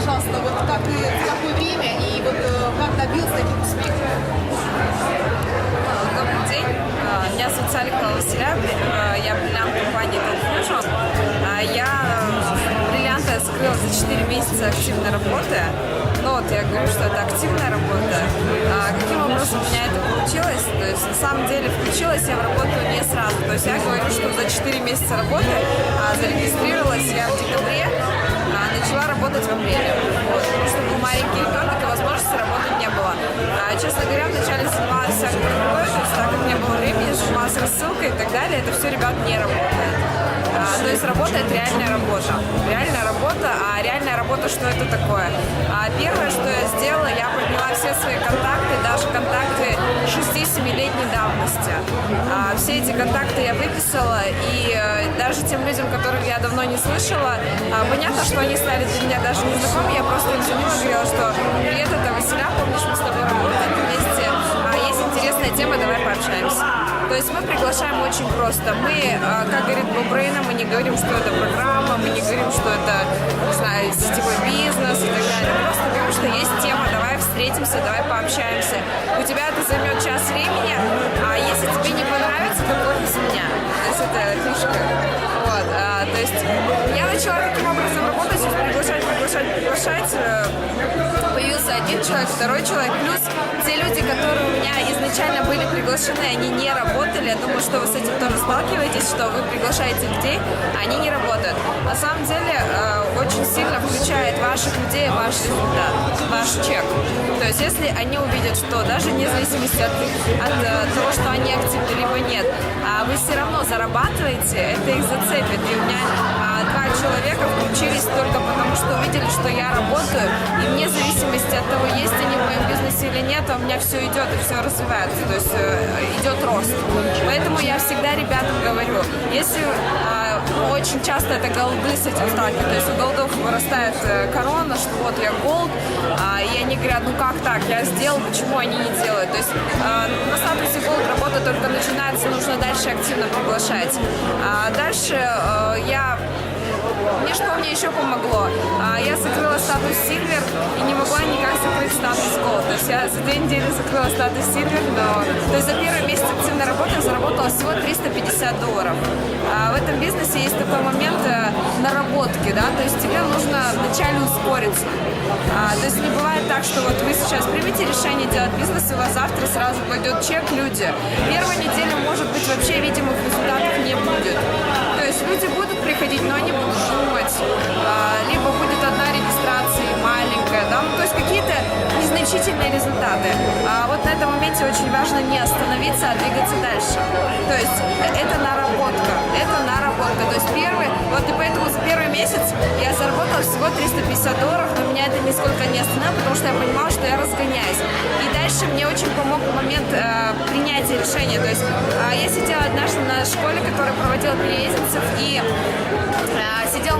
пожалуйста, вот как и в какое время и вот э, как добился таких успехов? Добрый день. А, Меня зовут Саликова Василя. А, Я бриллиант компании Top Fusion. А, Я э, бриллианты скрыла за 4 месяца активной работы. Ну вот я говорю, что это активная работа. А Каким образом у меня это получилось? То есть на самом деле включилась я в работу не сразу. То есть я говорю, что за 4 месяца работы зарегистрировалась я в декабре, а апреле. Вот, потому что был маленький ребенок и возможности работать не было. А, честно говоря, вначале занималась всякой другой, так как не было времени, занималась рассылкой и так далее, это все, ребят, не работает. А, то есть работает реальная работа. Реальная работа, реальная работа, что это такое? А, первое, что я сделала, я подняла все свои контакты, даже контакты 6-7-летней давности. А, все эти контакты я выписала, и э, даже тем людям, которых я давно не слышала, а, понятно, что они стали для меня даже незнакомыми, я просто им звонила, говорила, что привет, это Василя, помнишь, мы с тобой работаем вместе, а, есть интересная тема, давай пообщаемся. То есть мы приглашаем очень просто. Мы, а, как говорит не говорим, что это программа, мы не говорим, что это, не знаю, сетевой бизнес и так далее. Мы просто говорим, что есть тема, давай встретимся, давай пообщаемся. У тебя это займет час времени, а если тебе не понравится, то кофе с меня. То есть это фишка. Вот, а, то есть я начала таким образом работать, приглашать, приглашать, приглашать. э, Появился один человек, второй человек, плюс те люди, которые у меня изначально были приглашены, они не работали. Я думаю, что вы с этим тоже сталкиваетесь, что вы приглашаете людей, а они не работают. На самом деле э, очень сильно включает ваших людей ваш результат, ваш чек. То есть если они увидят, что даже вне зависимости от, от зарабатываете, это их зацепит. И у меня а, два человека включились только потому, что увидели, что я работаю, и вне зависимости от того, есть они в моем бизнесе или нет, а у меня все идет и все развивается, то есть э, идет рост. Поэтому я всегда ребятам говорю, если а, очень часто это голды с этим сталкиваются, то есть у голдов вырастает э, корона, что вот я голд, а, и они говорят, ну как так, я сделал, почему они не делают? То есть а, на голд работа только начинается, нужно дальше активно приглашать. А дальше э, я мне что мне еще помогло? А, Я закрыла статус Silver и не могла никак закрыть статус Gold. То есть я за две недели закрыла статус Silver, но... То есть за первый месяц активной работы я заработала всего 350 долларов. А В этом бизнесе есть такой момент э, наработки, да, то есть тебе нужно вначале ускориться. А, То есть не бывает так, что вот вы сейчас примете решение делать бизнес, и у вас завтра сразу пойдет чек, люди. Первая неделя, может быть, вообще видимых результатов не будет. То есть люди будут приходить, но они будут думать. А, Либо будет результаты. А вот на этом моменте очень важно не остановиться, а двигаться дальше. То есть это наработка, это наработка. То есть первый, вот и поэтому за первый месяц я заработала всего 350 долларов, но меня это нисколько не остановило, потому что я понимала, что я разгоняюсь. И дальше мне очень помог момент э, принятия решения. То есть э, я сидела однажды на школе, которая проводила переезденцев, и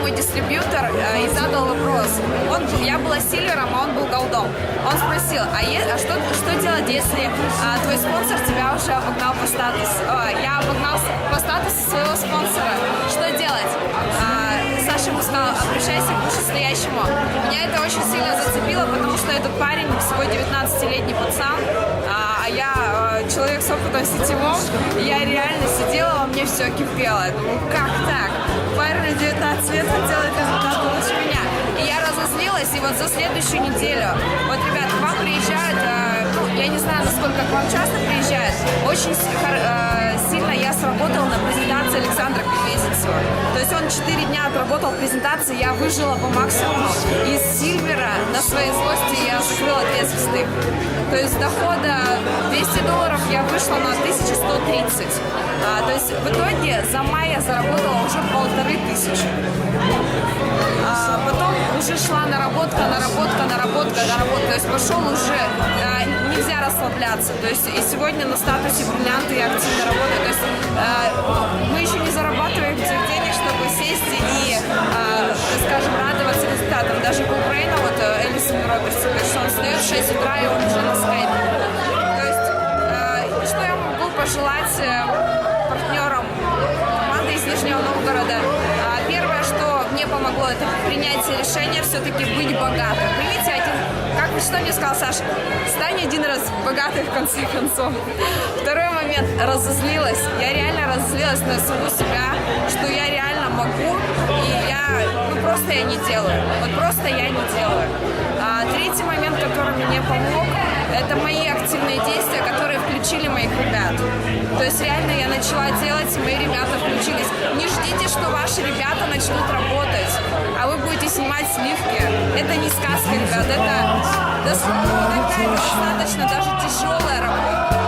мой дистрибьютор э, и задал вопрос. Он, я была сильвером, а он был голдом. Он спросил, а, е- а что, что делать, если а, твой спонсор тебя уже обогнал по статусу? О, я обогнал по статусу своего спонсора. Что делать? А, Саша ему сказала, обращайся к вышестоящему. Меня это очень сильно зацепило, потому что этот парень всего 19-летний пацан, а, а я э, человек с опытом сетевом, и я реально сидела, во мне все кипело. Я думаю, как так? Парень 19 лет он делает результат лучше меня. И я разозлилась, и вот за следующую неделю, вот, ребят, к вам приезжают, э, ну, я не знаю, насколько к вам часто приезжают, очень э, сильно я сработала на презентации Александра Перевезенцева. То есть он 4 дня отработал презентации, я выжила по максимуму. Из Сильвера на своей злости я закрыла две звезды. То есть дохода 200 долларов я вышла на 1130. А, то есть в итоге за май я заработала уже полторы тысячи. А, потом уже шла наработка, наработка, наработка, наработка. То есть пошел уже, а, нельзя расслабляться. То есть и сегодня на статусе бриллианты я активно работаю. То есть а, мы еще не зарабатываем тех денег, чтобы сесть и, а, скажем, радоваться результатам. Даже по Украине, вот э, Элисон Робертс, он встает в 6 утра и он уже на Все все-таки быть богатым. Примите один, как бы что мне сказал Саша, стань один раз богатой в конце концов. Второй момент, разозлилась. Я реально разозлилась на саму себя, что я реально могу, и я, ну просто я не делаю. Вот просто я не делаю. А, третий момент, который мне помог, это мои активные действия, которые включили моих ребят. То есть реально я начала делать, мои ребята включились. Не ждите, что ваши ребята начнут работать, а вы будете снимать сливки. Это не сказка, ребят, это достаточно даже тяжелая работа.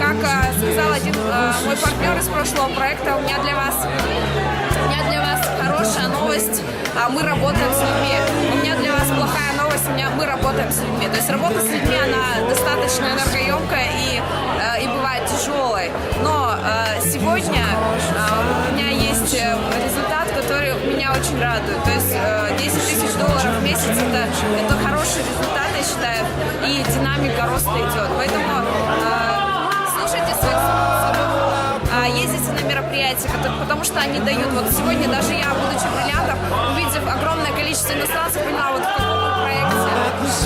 Как а, сказал один а, мой партнер из прошлого проекта, у меня для вас у меня для вас хорошая новость, а мы работаем с людьми. У меня мы работаем с людьми. То есть работа с людьми, она достаточно энергоемкая и, э, и бывает тяжелой. Но э, сегодня э, у меня есть результат, который меня очень радует. То есть э, 10 тысяч долларов в месяц это, это хороший результат, я считаю, и динамика роста идет. Поэтому слушайте своих ездите на мероприятия, потому что они дают. Вот сегодня даже я, будучи бриллиантом, увидев огромное количество иностранцев, поняла, вот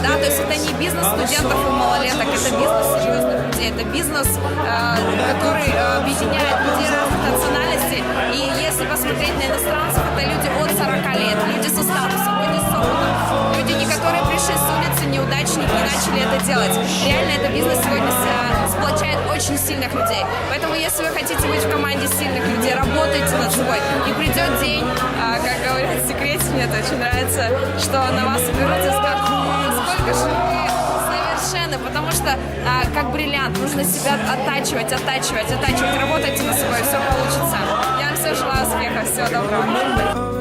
Да, то есть это не бизнес студентов и малолеток, это бизнес серьезных людей, это бизнес, э, который э, объединяет людей разных национальностей. И если посмотреть на иностранцев, это люди от 40 лет, люди со статусом, люди с опытом, люди, не которые пришли с улицы, неудачники, начали это делать. Реально это бизнес сегодня с- сплочает очень сильных людей. Поэтому, если вы хотите быть в команде сильных людей, работайте над собой. И придет день, как говорят в секрете, мне это очень нравится, что на вас соберутся и скажут, «О, сколько же вы совершенны, потому что а, как бриллиант нужно себя оттачивать, оттачивать, оттачивать. Работайте над собой, все получится. Я вам всем желаю успеха, всего доброго.